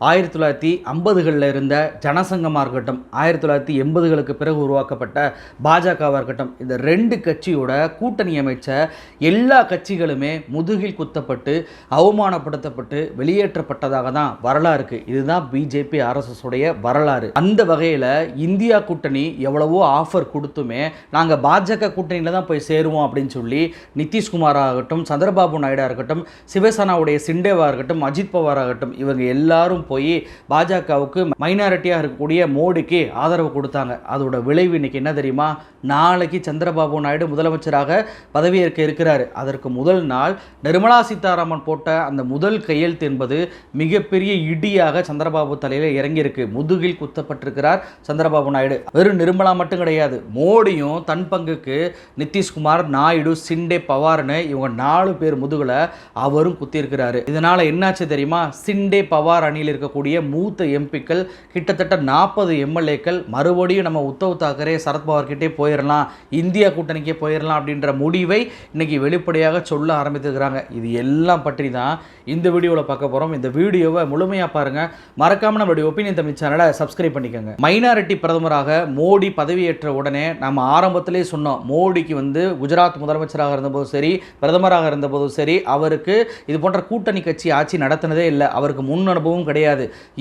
ஆயிரத்தி தொள்ளாயிரத்தி ஐம்பதுகளில் இருந்த ஜனசங்கமாக இருக்கட்டும் ஆயிரத்தி தொள்ளாயிரத்தி எண்பதுகளுக்கு பிறகு உருவாக்கப்பட்ட பாஜகவாக இருக்கட்டும் இந்த ரெண்டு கட்சியோட கூட்டணி அமைச்ச எல்லா கட்சிகளுமே முதுகில் குத்தப்பட்டு அவமானப்படுத்தப்பட்டு வெளியேற்றப்பட்டதாக தான் வரலாறு இருக்குது இதுதான் பிஜேபி அரசுடைய வரலாறு. அந்த வகையில் இந்தியா கூட்டணி எவ்வளவோ ஆஃபர் கொடுத்துமே நாங்கள் பாஜக கூட்டணியில் தான் போய் சேருவோம் அப்படின்னு சொல்லி நிதிஷ்குமார் ஆகட்டும் சந்திரபாபு நாயுடா இருக்கட்டும் சிவசேனாவுடைய சிண்டேவாக இருக்கட்டும் அஜித் பவார் ஆகட்டும் இவங்க எல்லாரும் போய் பாஜகவுக்கு மைனாரிட்டியாக இருக்கக்கூடிய மோடிக்கு ஆதரவு கொடுத்தாங்க. அதோட விளைவு இன்னைக்கு என்ன தெரியுமா? நாளைக்கு சந்திரபாபு நாயுடு முதலமைச்சராக பதவியேற்க இருக்கிறார். அதற்கு முதல் நாள் நிர்மலா சீதாராமன் போட்ட அந்த முதல் கையெழுத்து என்பது மிகப்பெரிய இடியாக சந்திரபாபு தலையில் இறங்கியிருக்கு. முதுகில் குத்தப்பட்டிருக்கிறார் சந்திரபாபு நாயுடு. வெறும் நிர்மலா மட்டும் கிடையாது. மோடியும் தன் பங்குக்கு நிதிஷ்குமார் நாயுடு சிண்டே பவார்னு இவங்க நாலு பேர் முதுகில் அவரும் குத்தியிருக்கிறாரு. இதனால என்னாச்சு தெரியுமா? சிண்டே பவார் அணியில் இருக்கக்கூடிய மூத்த எம்பிக்கள் கிட்டத்தட்ட நாற்பது எம்எல்ஏக்கள் மறுபடியும் நம்ம உத்தவ் தாக்கரே சரத்பவார்கிட்டே போயிடலாம் இந்தியா கூட்டணிக்கே போயிடலாம் அப்படின்ற முடிவை இன்னைக்கு வெளிப்படையாக சொல்ல ஆரம்பித்திருக்கிறாங்க. இது எல்லாம் பற்றி தான் இந்த வீடியோவில் பார்க்க போகிறோம் இந்த வீடியோவை முழுமையாக பாருங்க. மறக்காமல் நம்மளுடைய ஒப்பீனியன் தமிழ் சேனலை சப்ஸ்கிரைப் பண்ணிக்கோங்க. மைனாரிட்டி பிரதமராக மோடி பதவியேற்ற உடனே நம்ம ஆரம்பத்திலே சொன்னோம். மோடிக்கு வந்து குஜராத் முதலமைச்சராக இருந்தபோதும் சரி பிரதமராக இருந்தபோதும் சரி அவருக்கு இது போன்ற கூட்டணி கட்சி ஆட்சி நடத்தினதே இல்லை. அவருக்கு முன் அனுபவம் கிடையாது.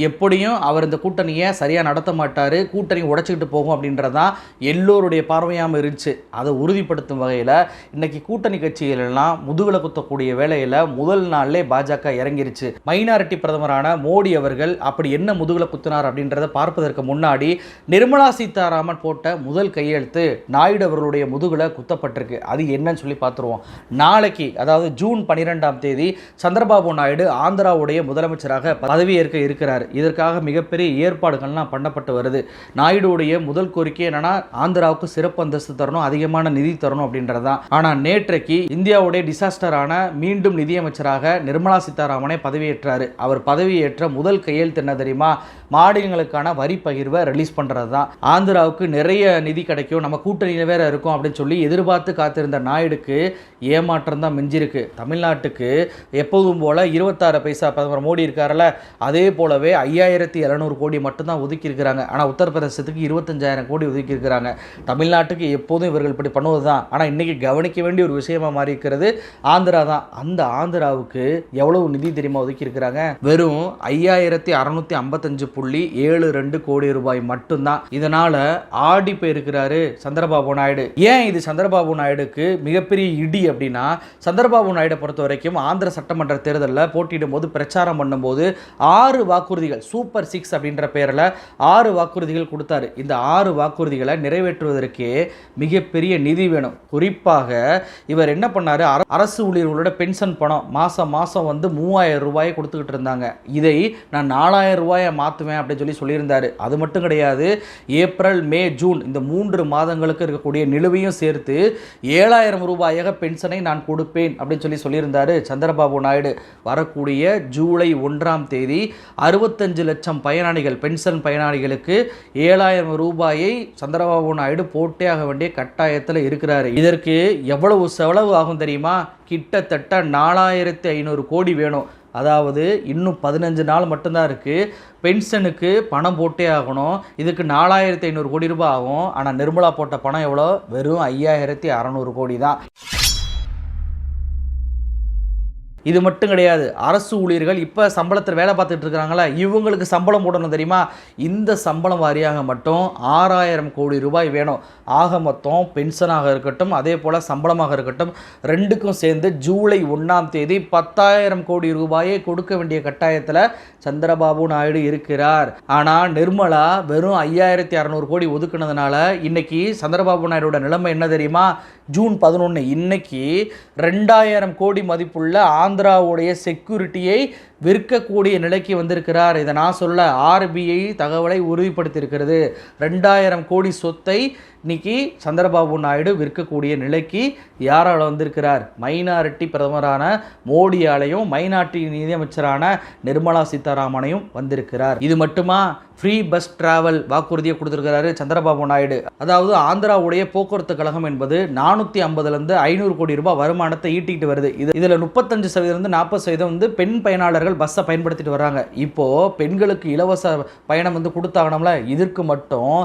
எப்படியும் அவர் இந்த கூட்டணியை சரியாக நடத்த மாட்டார் கூட்டணி உடச்சிக்கிட்டு போகும் அப்படின்றதான் எல்லோருடைய பார்வையாமல் இருந்துச்சு. அதை உறுதிப்படுத்தும் வகையில் இன்றைக்கி கூட்டணி கட்சிகளெல்லாம் குத்தக்கூடிய வேலையில் முதல் நாளிலே பாஜக இறங்கிருச்சு. மைனாரிட்டி பிரதமரான மோடி அவர்கள் அப்படி என்ன முதுகுல குத்தினார் அப்படின்றத பார்ப்பதற்கு முன்னாடி நிர்மலா சீதாராமன் போட்ட முதல் கையெழுத்து நாயுடு அவர்களுடைய முதுகுல குத்தப்பட்டிருக்கு. அது என்னன்னு சொல்லி பார்த்துருவோம். நாளைக்கு அதாவது ஜூன் பன்னிரெண்டாம் தேதி சந்திரபாபு நாயுடு ஆந்திராவுடைய முதலமைச்சராக பதவியேற்க இருக்கிறார். இதற்காக மிகப்பெரிய ஏற்பாடுகள்லாம் பண்ணப்பட்டு வருது. நாயுடுவுடைய முதல் கோரிக்கை என்னன்னா ஆந்திராவுக்கு சிறப்பு அந்தஸ்து தரணும் அதிகமான நிதி தரணும் அப்படின்றதான் ஆனால் நேற்றைக்கு இந்தியாவுடைய டிசாஸ்டரான மீண்டும் நிதியமைச்சராக நிர்மலா சீதாராமனை பதவியேற்றார். அவர் பதவியேற்ற முதல் கையெழுத்து என்ன தெரியுமா? மாநிலங்களுக்கான வரி பகிர்வை ரிலீஸ் பண்ணுறது தான் ஆந்திராவுக்கு நிறைய நிதி கிடைக்கும் நம்ம கூட்டணியில் வேற இருக்கும் அப்படின்னு சொல்லி எதிர்பார்த்து காத்திருந்த நாயுடுக்கு ஏமாற்றம் தான் மிஞ்சிருக்கு. தமிழ்நாட்டுக்கு எப்போதும் போல இருபத்தாறு பைசா பிரதமர் மோடி இருக்கார்ல அதே போலவே ஐயாயிரத்தி இரநூறு கோடி மட்டும்தான் ஒதுக்கியிருக்கிறாங்க. ஆனால் உத்தரப்பிரதேசத்துக்கு இருபத்தஞ்சாயிரம் கோடி ஒதுக்கியிருக்கிறாங்க. தமிழ்நாட்டுக்கு எப்போதும் இவர்கள் இப்படி பண்ணுவது தான் ஆனால் இன்னைக்கு கவனிக்க வேண்டிய ஒரு விஷயமா மாறி இருக்கிறது ஆந்திரா தான். அந்த ஆந்திராவுக்கு எவ்வளவு நிதி தெரியுமா ஒதுக்கியிருக்கிறாங்க? வெறும் ஐயாயிரத்தி அறுநூத்தி ஐம்பத்தஞ்சு புள்ளி ஏழு ரெண்டு கோடி ரூபாய் மட்டும்தான். இதனால் ஆடி போயிருக்கிறாரு சந்திரபாபு நாயுடு. ஏன் இது சந்திரபாபு நாயுடுக்கு மிகப்பெரிய இடி அப்படின்னா சந்திரபாபு நாயுடை பொறுத்த வரைக்கும் ஆந்திர சட்டமன்ற தேர்தலில் போட்டியிடும் போது பிரச்சாரம் பண்ணும்போது ஆறு வாக்குறுதிகள் சூப்பர் சிக்ஸ் அப்படின்ற பெயரில் ஆறு வாக்குறுதிகள் கொடுத்தாரு. இந்த ஆறு வாக்குறுதிகளை நிறைவேற்றுவதற்கே மிகப்பெரிய நிதி வேணும். குறிப்பாக இவர் என்ன பண்ணார்? அரசு ஊழியர்களோட பென்ஷன் பணம் மாதம் மாதம் வந்து மூவாயிரம் ரூபாயை கொடுத்துக்கிட்டு இருந்தாங்க. இதை நான் நாலாயிரம் ரூபாயை மாற்றுவேன் அப்படின்னு சொல்லி சொல்லியிருந்தாரு. அது மட்டும் கிடையாது ஏப்ரல் மே ஜூன் இந்த மூன்று மாதங்களுக்கு இருக்கக்கூடிய நிலுவையும் சேர்த்து ஏழாயிரம் ரூபாயாக பென்ஷனை நான் கொடுப்பேன் அப்படின்னு சொல்லி சொல்லியிருந்தார் சந்திரபாபு நாயுடு. வரக்கூடிய ஜூலை ஒன்றாம் தேதி அறுபத்தஞ்சு லட்சம் பயனாளிகள் பென்ஷன் பயனாளிகளுக்கு ஏழாயிரம் ரூபாயை சந்திரபாபு நாயுடு போட்டே ஆக வேண்டிய கட்டாயத்தில் இருக்கிறாரு. இதற்கு எவ்வளவு செலவு ஆகும் தெரியுமா? கிட்டத்தட்ட நாலாயிரத்தி ஐநூறு கோடி வேணும். அதாவது இன்னும் பதினஞ்சு நாள் மட்டும்தான் இருக்குது பென்ஷனுக்கு பணம் போட்டே ஆகணும். இதுக்கு நாலாயிரத்தி ஐநூறு கோடி ரூபாய் ஆகும். ஆனால் நிர்மலா போட்ட பணம் எவ்வளோ? வெறும் ஐயாயிரத்தி அறநூறு கோடி தான். இது மட்டும் கிடையாது. அரசு ஊழியர்கள் இப்போ சம்பளத்தில் வேலை பார்த்துட்டு இருக்கிறாங்களா இவங்களுக்கு சம்பளம் போடணும் தெரியுமா? இந்த சம்பளம் வாரியாக மட்டும் ஆறாயிரம் கோடி ரூபாய் வேணும். ஆக மொத்தம் பென்ஷனாக இருக்கட்டும் அதே போல் சம்பளமாக இருக்கட்டும் ரெண்டுக்கும் சேர்ந்து ஜூலை ஒன்றாம் தேதி பத்தாயிரம் கோடி ரூபாயை கொடுக்க வேண்டிய கட்டாயத்தில் சந்திரபாபு நாயுடு இருக்கிறார். ஆனால் நிர்மலா வெறும் ஐயாயிரத்தி அறநூறு கோடி ஒதுக்குனதுனால இன்னைக்கு சந்திரபாபு நாயுடோட நிலைமை என்ன தெரியுமா? ஜூன் பதினொன்று இன்னைக்கு ரெண்டாயிரம் கோடி மதிப்புள்ள ஆந்திராவுடைய செக்யூரிட்டியை விற்கக்கூடிய நிலைக்கு வந்திருக்கிறார். இதை நான் சொல்ல ஆர்பிஐ தகவலை உறுதிப்படுத்தியிருக்கிறது. ரெண்டாயிரம் கோடி சொத்தை இன்னைக்கு சந்திரபாபு நாயுடு விற்கக்கூடிய நிலைக்கு யாரால் வந்திருக்கிறார்? மைனாரிட்டி பிரதமரான மோடியாலையும் மைனாரிட்டி நிதியமைச்சரான நிர்மலா சீதாராமனையும் வந்திருக்கிறார். இது மட்டுமா? ஃப்ரீ பஸ் டிராவல் வாக்குறுதியை கொடுத்துருக்கிறாரு சந்திரபாபு நாயுடு. அதாவது ஆந்திராவுடைய போக்குவரத்து கழகம் என்பது நானூற்றி ஐம்பதுலேருந்து ஐநூறு கோடி ரூபாய் வருமானத்தை ஈட்டிக்கிட்டு வருது. இது இதில் முப்பத்தஞ்சு சதவீதம் நாற்பது சதவீதம் வந்து பெண் பயனாளர்கள் பஸ்ஸை பயன்படுத்திட்டு வராங்க இப்போது பெண்களுக்கு இலவச பயணம் வந்து கொடுத்தாகணும்ல இதற்கு மட்டும்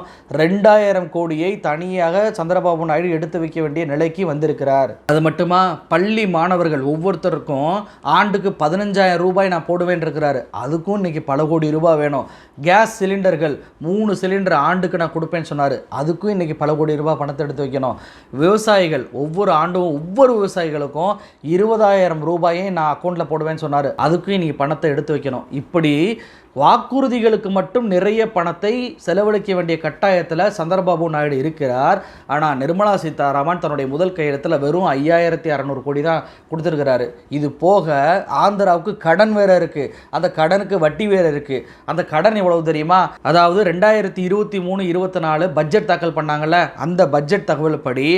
ரெண்டாயிரம் கோடியை தனியாக சந்திரபாபு நாயுடு எடுத்து வைக்க வேண்டிய நிலைக்கு வந்திருக்கிறார். அது மட்டுமா? பள்ளி மாணவர்கள் ஒவ்வொருத்தருக்கும் ஆண்டுக்கு பதினஞ்சாயிரம் ரூபாய் நான் போடுவேன் இருக்கிறாரு. அதுக்கும் இன்னைக்கு பல கோடி ரூபாய் வேணும். கேஸ் சிலிண்டர்கள் மூணு சிலிண்டர் ஆண்டுக்கு நான் கொடுப்பேன்னு சொன்னார். அதுக்கும் இன்னைக்கு பல கோடி ரூபாய் பணத்தை எடுத்து வைக்கணும். விவசாயிகள் ஒவ்வொரு ஆண்டும் ஒவ்வொரு விவசாயிகளுக்கும் இருபதாயிரம் ரூபாயை நான் அக்கௌண்ட்டில் போடுவேன்னு சொன்னார். அதுக்கும் இன்னைக்கு பணத்தை எடுத்து வைக்கணும். இப்படி வாக்குறுதிகளுக்கு மட்டும் நிறைய பணத்தை செலவழிக்க வேண்டிய கட்டாயத்தில் சந்திரபாபு நாயுடு இருக்கிறார். ஆனால் நிர்மலா சீதாராமன் தன்னுடைய முதல் கையெழுத்தில் வெறும் ஐயாயிரத்தி அறநூறு கோடி தான் கொடுத்துருக்கிறாரு. இது போக ஆந்திராவுக்கு கடன் வேறு இருக்குது அந்த கடனுக்கு வட்டி வேறு இருக்குது அந்த கடன் எவ்வளவு தெரியுமா? அதாவது ரெண்டாயிரத்தி இருபத்தி மூணு இருபத்தி நாலு பட்ஜெட் தாக்கல் பண்ணாங்கள்ல அந்த பட்ஜெட் தகவல் படி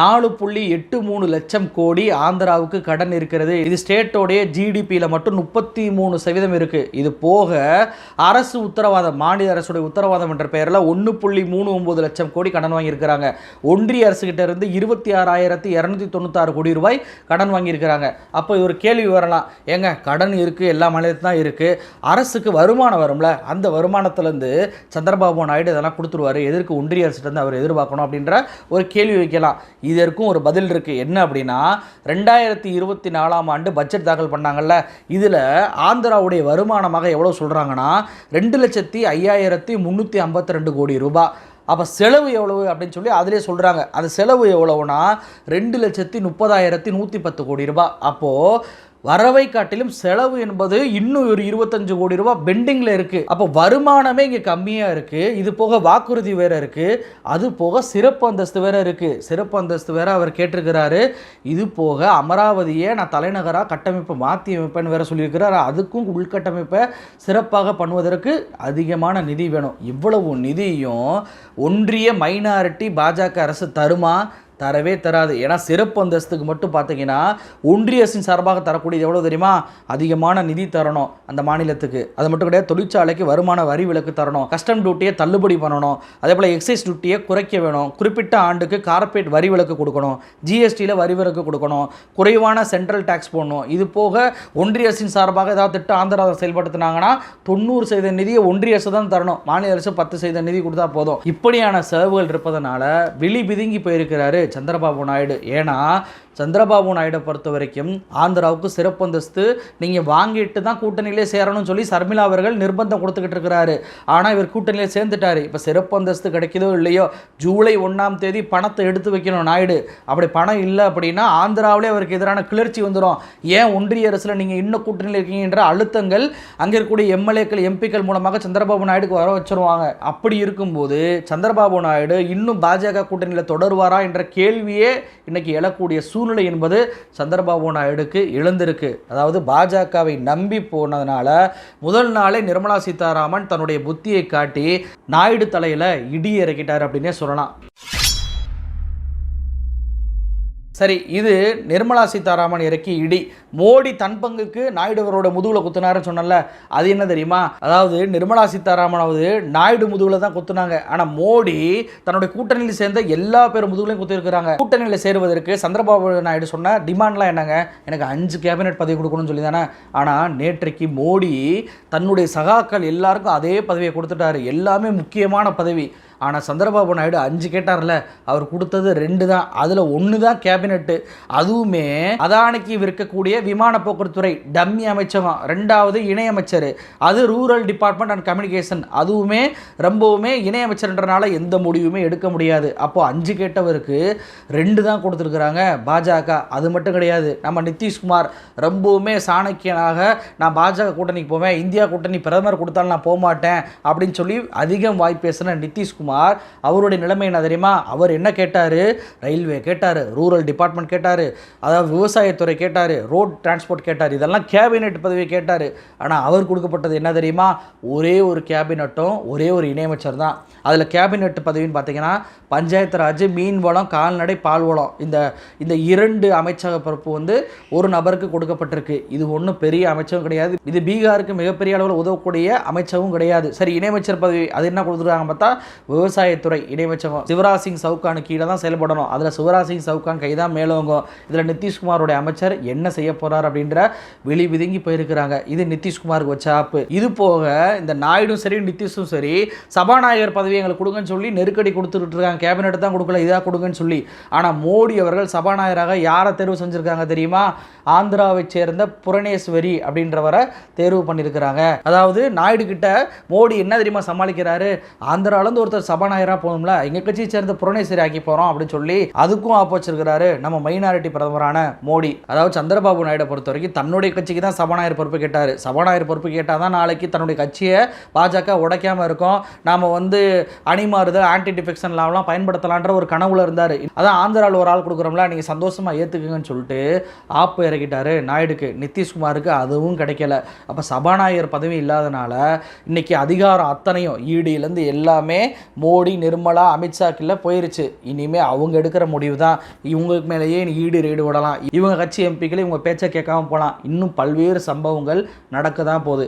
நாலு புள்ளி எட்டு மூணு லட்சம் கோடி ஆந்திராவுக்கு கடன் இருக்கிறது. இது ஸ்டேட்டோடைய ஜிடிபியில் மட்டும் முப்பத்தி மூணு சதவீதம் இருக்குது இது போக அரசு உத்தரவாதம் மாநில அரசுடைய உத்தரவாதம் என்ற பெயரில் ஒன்று புள்ளி மூணு ஒம்பது லட்சம் கோடி கடன் வாங்கியிருக்கிறாங்க. ஒன்றிய அரசுகிட்ட இருந்து இருபத்தி ஆறாயிரத்தி இரநூத்தி தொண்ணூத்தாறு கோடி ரூபாய் கடன் வாங்கியிருக்கிறாங்க. அப்போ ஒரு கேள்வி வரலாம். ஏங்க கடன் இருக்குது எல்லா மாநிலத்தில் தான் இருக்குது அரசுக்கு வருமானம் வரும்ல? அந்த வருமானத்திலேருந்து சந்திரபாபு நாயுடு இதெல்லாம் கொடுத்துருவாரு. எதற்கு ஒன்றிய அரசுகிட்ட அவர் எதிர்பார்க்கணும் அப்படின்ற ஒரு கேள்வி வைக்கலாம். இதற்கும் ஒரு பதில் இருக்குது என்ன அப்படின்னா ரெண்டாயிரத்தி இருபத்தி நாலாம் ஆண்டு பட்ஜெட் தாக்கல் பண்ணாங்கல்ல? இதில் ஆந்திராவுடைய வருமானமாக எவ்வளோ சொல்கிறாங்க சொல்கிறாங்கன்னா ரெண்டு லட்சத்தி ஐயாயிரத்தி முந்நூற்றி ஐம்பத்தி ரெண்டு கோடி ரூபாய் அப்போ செலவு எவ்வளவு அப்படின்னு சொல்லி அதிலே சொல்கிறாங்க அந்த செலவு எவ்வளவுனா ரெண்டு லட்சத்தி முப்பதாயிரத்தி நூற்றி பத்து கோடி ரூபாய் அப்போது வரவை காட்டிலும் செலவு என்பது இன்னும் ஒரு இருபத்தஞ்சு கோடி ரூபாய் பெண்டிங்கில் இருக்குது அப்போ வருமானமே இங்கே கம்மியாக இருக்குது இது போக வாக்குறுதி வேற இருக்குது அது போக சிறப்பு அந்தஸ்து வேற இருக்குது சிறப்பு அந்தஸ்து வேற அவர் கேட்டிருக்கிறாரு. இது போக அமராவதியை நான் தலைநகராக கட்டமைப்பை மாற்றி அமைப்பேன்னு வேற சொல்லியிருக்கிறார். அதுக்கும் உள்கட்டமைப்பை சிறப்பாக பண்ணுவதற்கு அதிகமான நிதி வேணும். இவ்வளவு நிதியும் ஒன்றிய மைனாரிட்டி பாஜக அரசு தருமா? தரவே தராது. ஏன்னா சிறப்பு அந்தஸ்துக்கு மட்டும் பார்த்தீங்கன்னா ஒன்றிய அரசின் சார்பாக தரக்கூடியது எவ்வளோ தெரியுமா? அதிகமான நிதி தரணும் அந்த மாநிலத்துக்கு. அது மட்டும் கிடையாது தொழிற்சாலைக்கு வருமான வரி விலக்கு தரணும் கஸ்டம் டியூட்டியை தள்ளுபடி பண்ணணும் அதே போல் எக்ஸைஸ் டியூட்டியை குறைக்க வேணும் குறிப்பிட்ட ஆண்டுக்கு கார்ப்பரேட் வரி விலக்கு கொடுக்கணும் ஜிஎஸ்டியில் வரி விலக்கு கொடுக்கணும் குறைவான சென்ட்ரல் டேக்ஸ் போடணும். இது போக ஒன்றிய அரசின் சார்பாக ஏதாவது திட்டம் ஆந்திரா செயல்படுத்தினாங்கன்னா தொண்ணூறு சதவீத நிதியை ஒன்றிய அரசு தான் தரணும். மாநில அரசு பத்து சதவீத நிதி கொடுத்தா போதும். இப்படியான செலவுகள் இருப்பதனால விழி பிதுங்கி போயிருக்கிறாரு சந்திரபாபு நாயுடு. ஏன்னா சந்திரபாபு நாயுடை பொறுத்த வரைக்கும் ஆந்திராவுக்கு சிறப்பு அந்தஸ்து. நீங்கள் வாங்கிட்டு தான் கூட்டணியிலே சேரணும்னு சொல்லி சர்மிளா அவர்கள் நிர்பந்தம் கொடுத்துக்கிட்டு இருக்கிறாரு. ஆனால் இவர் கூட்டணியில் சேர்ந்துட்டாரு. இப்போ சிறப்பு அந்தஸ்து கிடைக்குதோ இல்லையோ ஜூலை ஒன்றாம் தேதி பணத்தை எடுத்து வைக்கணும் நாயுடு. அப்படி பணம் இல்லை அப்படின்னா ஆந்திராவிலே அவருக்கு எதிரான கிளர்ச்சி வந்துடும் ஏன் ஒன்றிய அரசில் நீங்கள் இன்னும் கூட்டணியில் இருக்கீங்கன்ற அழுத்தங்கள் அங்கே இருக்கக்கூடிய எம்எல்ஏக்கள் எம்பிக்கள் மூலமாக சந்திரபாபு நாயுடுக்கு வர வச்சிருவாங்க. அப்படி இருக்கும்போது சந்திரபாபு நாயுடு இன்னும் பாஜக கூட்டணியில் தொடருவாரா என்ற கேள்வியே இன்றைக்கி எழக்கூடிய சூழ்நிலை என்பது சந்திரபாபு நாயுடுக்கு எழுந்திருக்கு. அதாவது பாஜகவை நம்பி போனதுனால முதல் நாளே நிர்மலா சீதாராமன் தன்னுடைய புத்தியை காட்டி நாயுடு தலையில் இடி இறக்கிட்டார் அப்படின்னே சொல்லலாம். சரி இது நிர்மலா சீதாராமன் இறக்கி இடி. மோடி தன் பங்குக்கு நாயுடு அவரோட முதுகில் குத்துனாருன்னு சொன்னல அது என்ன தெரியுமா? அதாவது நிர்மலா சீதாராமனாவது நாயுடு முதுகில் தான் குத்துனாங்க. ஆனால் மோடி தன்னுடைய கூட்டணியில் சேர்ந்த எல்லா பேர் முதுகுலையும் குத்திருக்கிறாங்க. கூட்டணியில் சேருவதற்கு சந்திரபாபு நாயுடு சொன்ன டிமாண்ட்லாம் என்னங்க? எனக்கு அஞ்சு கேபினெட் பதவி கொடுக்கணும்னு சொல்லி தானே ஆனால் நேற்றைக்கு மோடி தன்னுடைய சகாக்கள் எல்லாருக்கும் அதே பதவியை கொடுத்துட்டாரு. எல்லாமே முக்கியமான பதவி. ஆனால் சந்திரபாபு நாயுடு அஞ்சு கேட்டார்ல அவர் கொடுத்தது ரெண்டு தான். அதில் ஒன்று தான் கேபினெட்டு. அதுவுமே அதானிக்கு விற்கக்கூடிய விமான போக்குவரத்துறை டம்மி அமைச்சகம் ரெண்டாவது இணையமைச்சர். அது ரூரல் டிபார்ட்மெண்ட் அண்ட் கம்யூனிகேஷன். அதுவுமே ரொம்பவுமே இணையமைச்சர்ன்றனால எந்த முடிவுமே எடுக்க முடியாது. அப்போ அஞ்சு கேட்டவருக்கு ரெண்டு தான் கொடுத்துருக்குறாங்க பாஜக. அது மட்டும் கிடையாது. நம்ம நிதிஷ்குமார் ரொம்பவுமே சாணக்கியனாக நான் பாஜக கூட்டணிக்கு போவேன் இந்தியா கூட்டணி பிரதமர் கொடுத்தாலும் நான் போக மாட்டேன் அப்படின்னு சொல்லி அதிகம் வாய் பேசின நிதிஷ்குமார் நிதிஷ்குமார் அவருடைய நிலைமை என்ன தெரியுமா? அவர் என்ன கேட்டார்? ரயில்வே கேட்டார் ரூரல் டிபார்ட்மெண்ட் கேட்டார் அதாவது விவசாயத்துறை கேட்டார் ரோட் டிரான்ஸ்போர்ட் கேட்டார் இதெல்லாம் கேபினெட் பதவி கேட்டார். ஆனால் அவர் கொடுக்கப்பட்டது என்ன தெரியுமா? ஒரே ஒரு கேபினட்டும் ஒரே ஒரு இணையமைச்சர் தான். அதில் கேபினெட் பதவின்னு பார்த்தீங்கன்னா பஞ்சாயத்து ராஜ் மீன் வளம் கால்நடை பால் வளம். இந்த இந்த இரண்டு அமைச்சக பொறுப்பு வந்து ஒரு நபருக்கு கொடுக்கப்பட்டிருக்கு. இது ஒன்றும் பெரிய அமைச்சகம் கிடையாது. இது பீகாருக்கு மிகப்பெரிய அளவில் உதவக்கூடிய அமைச்சகம் கிடையாது. சரி இணையமைச்சர் பதவி அது என்ன கொடுத்துருக்காங்க பார்த்தா விவசாயத்துறை இணையமைச்சகம் சிவராஜ் சிங் சவுகானு கீழே தான் செயல்படணும். அதில் சிவராஜ் சிங் சவுகான் கை தான் மேலோங்கும். இதில் நிதிஷ்குமாரோட அமைச்சர் என்ன செய்ய போகிறார் அப்படின்ற வெளி விதுங்கி போயிருக்கிறாங்க. இது நிதிஷ்குமாருக்கு வச்ச ஆப்பு. இது போக இந்த நாயுடும் சரி நிதிஷும் சரி சபாநாயகர் பதவி எங்களுக்கு கொடுங்கன்னு சொல்லி நெருக்கடி கொடுத்துட்டு இருக்காங்க. கேபினெட் தான் கொடுக்கல இதாக கொடுங்கன்னு சொல்லி. ஆனால் மோடி அவர்கள் சபாநாயகராக யாரை தேர்வு செஞ்சுருக்காங்க தெரியுமா? ஆந்திராவை சேர்ந்த புரணேஸ்வரி அப்படின்றவரை தேர்வு பண்ணியிருக்கிறாங்க. அதாவது நாயுடு கிட்ட மோடி என்ன தெரியுமா சமாளிக்கிறாரு? ஆந்திராலேருந்து ஒருத்தர் சபாநாயகராக போகணும்ல? எங்கள் கட்சியை சேர்ந்த புரணேஸ்வரி ஆக்கி போகிறோம் அப்படின்னு சொல்லி அதுக்கும் ஆப்போச்சிருக்கிறாரு நம்ம மைனாரிட்டி பிரதமரான மோடி. அதாவது சந்திரபாபு நாயுடை பொறுத்த வரைக்கும் தன்னுடைய கட்சிக்கு தான் சபாநாயகர் பொறுப்பு கேட்டார். சபாநாயகர் பொறுப்பு கேட்டால் தான் நாளைக்கு தன்னுடைய கட்சியை பாஜக உடைக்காம இருக்கும். நாம் வந்து அணிமாறுதல் ஆன்டி டிஃபெக்ஷன் லாவெலாம் பயன்படுத்தலான்ற ஒரு கனவுல இருந்தார். அதான் ஆந்திராவில் ஒரு ஆள் கொடுக்குறோம்ல நீங்கள் சந்தோஷமாக ஏற்றுக்குங்கன்னு சொல்லிட்டு ஆப்பு இறக்கிட்டாரு நாயுடுக்கு. நிதிஷ்குமாருக்கு அதுவும் கிடைக்கல. அப்போ சபாநாயகர் பதவி இல்லாதனால இன்னைக்கு அதிகாரம் அத்தனையும் ஈடியிலேருந்து எல்லாமே மோடி நிர்மலா அமித்ஷா போயிருச்சு. இனிமே அவங்க எடுக்கிற முடிவு தான் இவங்களுக்கு மேலேயே ஈடு ரேடு விடலாம் இவங்க கட்சி எம்பிக்களை இவங்க பேச்சை கேட்காம போகலாம் இன்னும் பல்வேறு சம்பவங்கள் நடக்க தான் போகுது.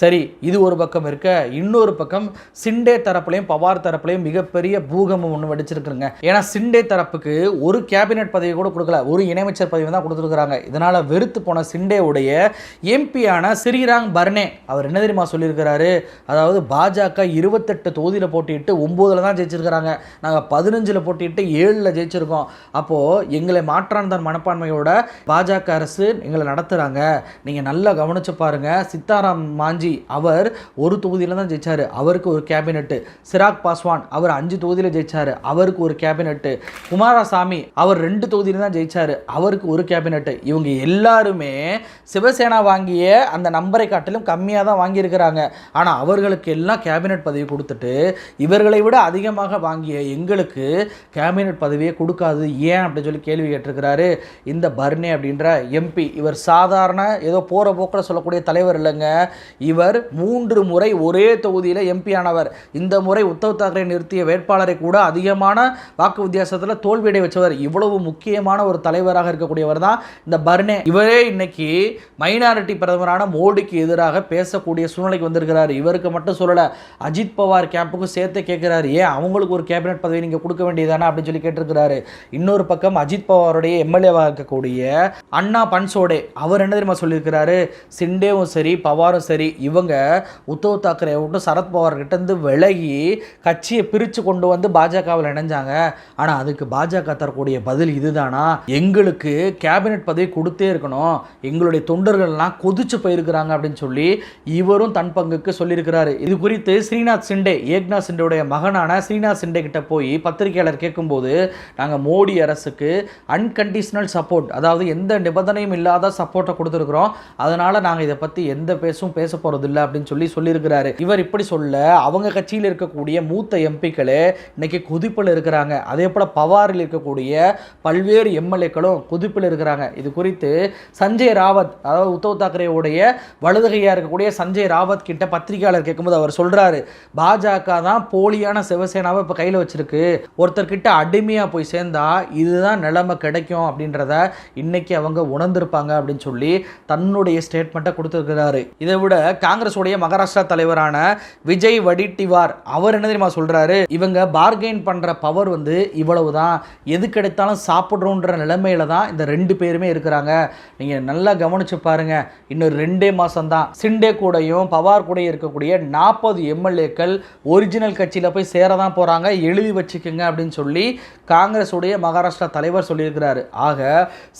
சரி இது ஒரு பக்கம் இருக்க இன்னொரு பக்கம் சிண்டே தரப்புலையும் பவார் தரப்புலையும் மிகப்பெரிய பூகம்பம் ஒன்று வெடிச்சிருக்குங்க ஏன்னா சிண்டே தரப்புக்கு ஒரு கேபினெட் பதவி கூட கொடுக்கல. ஒரு இணையமைச்சர் பதவி தான் கொடுத்துருக்குறாங்க. இதனால் வெறுத்து போன சிண்டேவுடைய எம்பியான ஸ்ரீராங் பர்னே அவர் என்ன தெரியுமா சொல்லியிருக்கிறாரு? அதாவது பாஜக இருபத்தெட்டு தொகுதியில் போட்டிட்டு ஒம்போதில் தான் ஜெயிச்சிருக்கிறாங்க. நாங்கள் பதினஞ்சில் போட்டிட்டு ஏழில் ஜெயிச்சிருக்கோம். அப்போது எங்களை மாற்றான் மனப்பான்மையோட பாஜக அரசு எங்களை நடத்துகிறாங்க நீங்கள் நல்லா கவனிச்சு பாருங்கள் சித்தாராம் மாஞ்சி அவர் ஒரு தொகுதியில் தான் ஜெயிச்சார். அவருக்கு ஒரு கேபினெட்டு சிராக் பாஸ்வான் அவர் அஞ்சு தொகுதியில் ஜெயிச்சார். அவருக்கு ஒரு கேபினெட்டு குமாரசாமி அவர் ரெண்டு தொகுதியில் தான் ஜெயிச்சார். அவருக்கு ஒரு கேபினெட்டு இவங்க எல்லாருமே சிவசேனா வாங்கிய அந்த நம்பரை காட்டிலும் கம்மியாக தான் வாங்கியிருக்கிறாங்க. ஆனால் அவர்களுக்கு எல்லாம் கேபினெட் பதவி கொடுத்துட்டு இவர்களை விட அதிகமாக வாங்கிய எங்களுக்கு கேபினெட் பதவியை கொடுக்காது. ஏன் அப்படின்னு சொல்லி கேள்வி கேட்டிருக்கிறாரு. இந்த பர்னே அப்படின்ற எம்பி இவர் சாதாரண ஏதோ போகிற போக்கில் சொல்லக்கூடிய தலைவர் இல்லைங்க. இவர் மூன்று முறை ஒரே தொகுதியில் எம்பி ஆனவர். இந்த முறை உத்தவ் தாக்கரே நிறுத்திய வேட்பாளரை கூட அதிகமான வாக்கு வித்தியாசத்தில் தோல்வியடை வச்சவர். இவ்வளவு முக்கியமான ஒரு தலைவராக இருக்கக்கூடியவர் தான் இந்த பர்னே. இவரே இன்னைக்கு மைனாரிட்டி பிரதமரான மோடிக்கு எதிராக பேசக்கூடிய சூழ்நிலைக்கு வந்திருக்கிறார். இவருக்கு மட்டும் சொல்லலை அஜித் பவார் கேம்புக்கும் சேர்த்து கேட்குறாரு ஏன் அவங்களுக்கு ஒரு கேபினெட் பதவி நீங்கள் கொடுக்க வேண்டியதானே அப்படின்னு சொல்லி கேட்டிருக்கிறாரு. இன்னொரு பக்கம் அஜித் பவாருடைய எம்எல்ஏவாக இருக்கக்கூடிய அண்ணா பன்சோடே அவர் என்ன தெரியுமா சொல்லியிருக்கிறாரு? சிண்டேவும் சரி பவாரும் சரி இவங்க உத்தவ் தாக்கரே விட்டு சரத்பவார் இருந்து விலகி கட்சியை பிரித்து கொண்டு வந்து பாஜகவில் இணைஞ்சாங்க. ஆனால் அதுக்கு பாஜக தரக்கூடிய பதில் இதுதானா? எங்களுக்கு கேபினெட் பதவி கொடுத்தே இருக்கணும். எங்களுடைய தொண்டர்கள்லாம் கொதிச்சு போயிருக்கிறாங்க அப்படின்னு சொல்லி இவரும் தன் பங்குக்கு சொல்லியிருக்கிறாரு. இது குறித்து ஸ்ரீநாத் சிண்டே ஏக்நாத் சிண்டேவுடைய மகனான ஸ்ரீநாத் சிண்டே கிட்ட போய் பத்திரிகையாளர் கேட்கும்போது நாங்கள் மோடி அரசுக்கு அன்கண்டிஷனல் சப்போர்ட் அதாவது எந்த நிபந்தனையும் இல்லாத சப்போர்ட்டை கொடுத்துருக்குறோம். அதனால் நாங்கள் இதை பற்றி எந்த பேசும் பேச போகிறது இல்லை அப்படின்னு சொல்லி சொல்லியிருக்கிறாரு. இவர் இப்படி சொல்ல அவங்க கட்சியில் இருக்கக்கூடிய மூத்த எம்பிக்களே இன்னைக்கு கொதிப்பில் இருக்கிறாங்க. அதே போல் பவாரில் இருக்கக்கூடிய பல்வேறு எம்எல்ஏக்களும் கொதிப்பில் இருக்கிறாங்க. இது குறித்து சஞ்சய் ராவத் அதாவது உத்தவ் தாக்கரேவுடைய வலதுகையாக இருக்கக்கூடிய சஞ்சய் ராவத் கிட்ட பத்திரிகையாளர் கேட்கும்போது அவர் சொல்றாரு பாஜக தான் போலியான சிவசேனாவை இப்போ கையில் வச்சிருக்கு. ஒருத்தர்கிட்ட அடிமையாக போய் சேர்ந்தா இதுதான் நிலைமை கிடைக்கும் அப்படின்றத இன்னைக்கு அவங்க உணர்ந்திருப்பாங்க. அப்படின்னு சொல்லி தன்னுடைய ஸ்டேட்மெண்ட்டை கொடுத்துருக்கிறாரு. இதை விட காங்கிரஸுடைய மகாராஷ்டிரா தலைவரான விஜய் வடிட்டிவார். அவர் என்ன தெரியுமா சொல்றாரு? இவங்க பார்கெயின் பண்ற பவர் வந்து இவ்வளவு தான் எது கிடைத்தாலும் சாப்பிட்றோன்ற நிலைமையில தான் இந்த ரெண்டு பேருமே இருக்கிறாங்க. நீங்க நல்லா கவனிச்சு பாருங்க. இன்னும் ரெண்டே மாசம் தான். சிண்டே கூடையும் பவார் கூடையும் இருக்கக்கூடிய நாற்பது எம்எல்ஏக்கள் ஒரிஜினல் கட்சியில் போய் சேர தான் போறாங்க. எழுதி வச்சுக்கோங்க அப்படின்னு சொல்லி காங்கிரஸுடைய மகாராஷ்டிரா தலைவர் சொல்லியிருக்கிறாரு. ஆக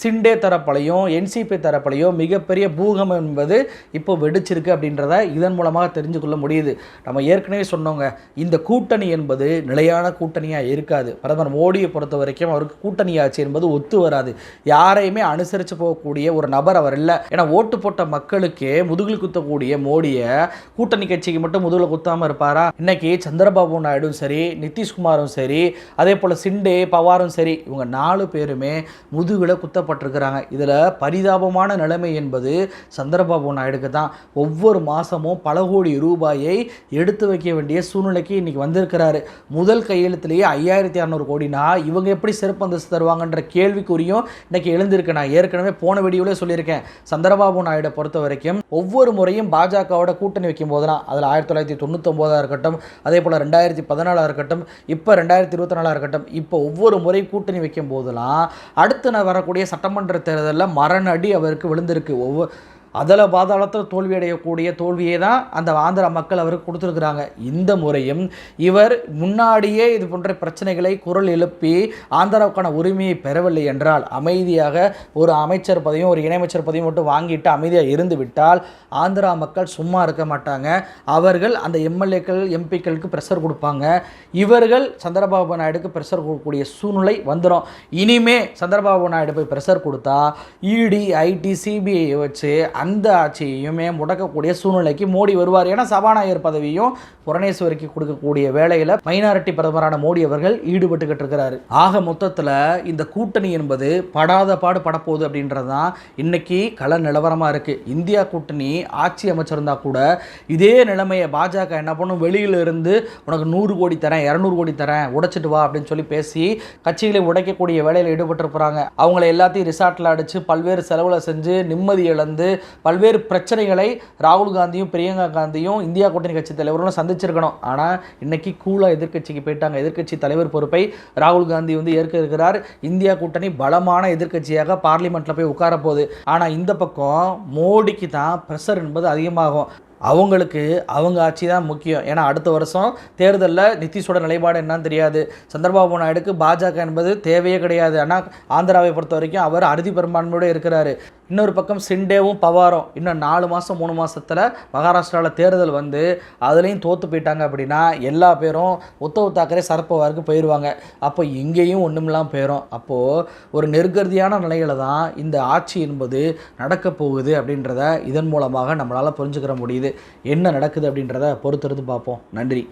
சிண்டே தரப்பலையும் என்சிபி தரப்புலையும் மிகப்பெரிய பூகம் என்பது இப்போ வெடிச்சிருக்கு அப்படின்னு அப்படின்றத இதன் மூலமாக தெரிஞ்சு கொள்ள முடியுது. நம்ம ஏற்கனவே சொன்னோங்க இந்த கூட்டணி என்பது நிலையான கூட்டணியாக இருக்காது. பிரதமர் மோடியை பொறுத்த வரைக்கும் அவருக்கு கூட்டணி ஆட்சி என்பது ஒத்து வராது. யாரையுமே அனுசரித்து போகக்கூடிய ஒரு நபர் அவர் இல்லை. ஏன்னா ஓட்டு போட்ட மக்களுக்கே முதுகில் குத்தக்கூடிய மோடியை கூட்டணி கட்சிக்கு மட்டும் முதுகில் குத்தாமல் இருப்பாரா? இன்னைக்கு சந்திரபாபு நாயுடும் சரி நிதிஷ்குமாரும் சரி அதே போல் சிண்டே பவாரும் சரி இவங்க நாலு பேருமே முதுகில் குத்தப்பட்டிருக்கிறாங்க. இதில் பரிதாபமான நிலைமை என்பது சந்திரபாபு நாயுடுக்கு தான். ஒவ்வொரு மாதமும் பல கோடி ரூபாயை எடுத்து வைக்க வேண்டிய சூழ்நிலைக்கு இன்றைக்கி வந்திருக்கிறாரு. முதல் கையெழுத்துலேயே ஐயாயிரத்தி அறநூறு கோடினா இவங்க எப்படி சிறப்பு அந்தஸ்து தருவாங்கன்ற கேள்விக்குறியும் இன்றைக்கி எழுந்திருக்கு. நான் ஏற்கனவே போன வீடியோவிலே சொல்லியிருக்கேன். சந்திரபாபு நாயுடை பொறுத்த வரைக்கும் ஒவ்வொரு முறையும் பாஜகவோட கூட்டணி வைக்கும் போதெல்லாம் அதில் ஆயிரத்தி தொள்ளாயிரத்தி தொண்ணூத்தொம்போதாக இருக்கட்டும் அதே போல் ரெண்டாயிரத்தி பதினாலாக இருக்கட்டும் இப்போ ரெண்டாயிரத்தி இருபத்தி நாலாக இருக்கட்டும் இப்போ ஒவ்வொரு முறை கூட்டணி வைக்கும் போதெல்லாம் அடுத்து நான் வரக்கூடிய சட்டமன்ற தேர்தலில் மரணடி அவருக்கு விழுந்திருக்கு. ஒவ்வொரு அதில் பாதாளத்தில் தோல்வி அடையக்கூடிய தோல்வியை தான் அந்த ஆந்திரா மக்கள் அவருக்கு கொடுத்துருக்குறாங்க. இந்த முறையும் இவர் முன்னாடியே இது போன்ற பிரச்சனைகளை குரல் எழுப்பி ஆந்திராவுக்கான உரிமையை பெறவில்லை என்றால் அமைதியாக ஒரு அமைச்சர் பதவியும் ஒரு இணையமைச்சர் பதவியும் மட்டும் வாங்கிட்டு அமைதியாக இருந்து விட்டால் ஆந்திரா மக்கள் சும்மா இருக்க மாட்டாங்க. அவர்கள் அந்த எம்எல்ஏக்கள் எம்பிக்களுக்கு ப்ரெஷர் கொடுப்பாங்க. இவர்கள் சந்திரபாபு நாயுடுக்கு ப்ரெஷர் கொடுக்கக்கூடிய சூழ்நிலை வந்துடும் இனிமே சந்திரபாபு நாயுடு போய் ப்ரெஷர் கொடுத்தா இடி ஐடி சிபிஐ வச்சு அந்த ஆட்சியையுமே முடக்கக்கூடிய சூழ்நிலைக்கு மோடி வருவார் ஏன்னா சபாநாயகர் பதவியும் புரணேஸ்வரிக்கு கொடுக்கக்கூடிய வேலையில் மைனாரிட்டி பிரதமரான மோடி அவர்கள் ஈடுபட்டுக்கிட்டு இருக்கிறாரு. ஆக மொத்தத்தில் இந்த கூட்டணி என்பது படாத பாடு படப்போகுது அப்படின்றது தான் இன்னைக்கு கள நிலவரமாக இருக்குது இந்தியா கூட்டணி ஆட்சி அமைச்சிருந்தா கூட இதே நிலைமையை பாஜக என்ன பண்ணும்? வெளியில இருந்து உனக்கு நூறு கோடி தரேன் இரநூறு கோடி தரேன் உடைச்சிட்டு வா அப்படின்னு சொல்லி பேசி கட்சிகளை உடைக்கக்கூடிய வேலையில் ஈடுபட்டிருப்பாங்க அவங்கள எல்லாத்தையும் ரிசார்ட்டில் அடித்து பல்வேறு செலவுல செஞ்சு நிம்மதி இழந்து பல்வேறு பிரச்சனைகளை ராகுல் காந்தியும் பிரியங்கா காந்தியும் இந்தியா கூட்டணி கட்சி தலைவர்களும் சந்திச்சிருக்கணும். ஆனால் இன்னைக்கு கூலாக எதிர்க்கட்சிக்கு போயிட்டாங்க. எதிர்க்கட்சி தலைவர் பொறுப்பை ராகுல் காந்தி வந்து ஏற்க இருக்கிறார். இந்தியா கூட்டணி பலமான எதிர்க்கட்சியாக பார்லிமெண்ட்டில் போய் உட்கார போகுது. ஆனால் இந்த பக்கம் மோடிக்கு தான் ப்ரெஷர் என்பது அதிகமாகும். அவங்களுக்கு அவங்க ஆட்சி தான் முக்கியம். ஏன்னா அடுத்த வருஷம் தேர்தலில் நிதிஷோட நிலைப்பாடு என்னன்னு தெரியாது. சந்திரபாபு நாயுடுக்கு பாஜக என்பது தேவையே கிடையாது. ஆனால் ஆந்திராவை பொறுத்த வரைக்கும் அவர் அறுதி பெரும்பான்மையோடு இருக்கிறாரு. இன்னொரு பக்கம் சிண்டேவும் பவாரும் இன்னும் நாலு மாதம் மூணு மாதத்தில் மகாராஷ்டிராவில் தேர்தல் வந்து அதுலேயும் தோற்று போயிட்டாங்க அப்படின்னா எல்லா பேரும் உத்தவ் தாக்கரே சரப்பவாருக்கு போயிடுவாங்க அப்போ இங்கேயும் ஒன்றுமில்லாம் போயிடும் அப்போது ஒரு நெருக்கடியான நிலையில தான் இந்த ஆட்சி என்பது நடக்க போகுது அப்படின்றத இதன் மூலமாக நம்மளால் புரிஞ்சுக்கிற முடியுது. என்ன நடக்குது அப்படின்றத பொறுத்திருந்து பார்ப்போம். நன்றி.